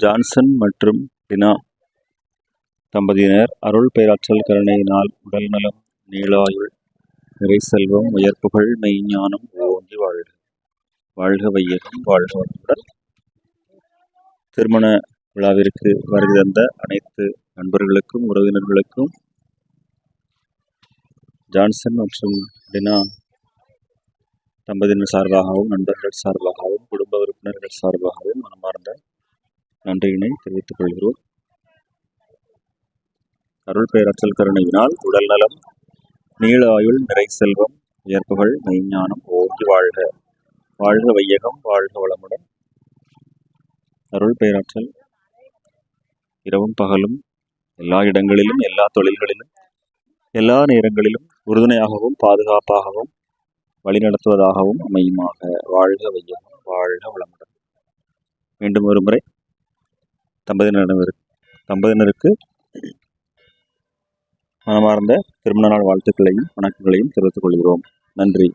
Johnson மற்றும் டினா தம்பதியினர் அருள் பேராற்றல் கருணையினால் உடல்நலம் நீளாயுள் நிறை செல்வம் உயர்ப்புகள் மெய்ஞானம் ஓங்கி வாழ்க. வாழ்க வையகம் வாழ்க வளமுடன். திருமண விழாவிற்கு வருகை தந்த அனைத்து நண்பர்களுக்கும் உறவினர்களுக்கும் ஜான்சன் மற்றும் டினா தம்பதியினர் சார்பாகவும் நண்பர்கள் சார்பாகவும் குடும்ப உறுப்பினர்கள் சார்பாகவும் நன்றியினை தெரிவித்துக் கொள்கிறோம். அருள் பேராற்றல் கருணையினால் உடல் நலம் நீள ஆயுள் நிறை செல்வம் உயர்ப்புகள் மெய்ஞானம் ஓங்கி வாழ்க. வாழ்க வையகம் வாழ்க வளமுடன். அருள் பேராற்றல் இரவும் பகலும் எல்லா இடங்களிலும் எல்லா தொழில்களிலும் எல்லா நேரங்களிலும் உறுதுணையாகவும் பாதுகாப்பாகவும் வழிநடத்துவதாகவும் அமையுமாக. வாழ்க வையகம் வாழ்க வளமுடன். மீண்டும் ஒரு முறை தம்பதியினர் தம்பதியினருக்கு மனமார்ந்த திருமண நாள் வாழ்த்துக்களையும் வணக்கங்களையும் தெரிவித்துக் கொள்கிறோம். நன்றி.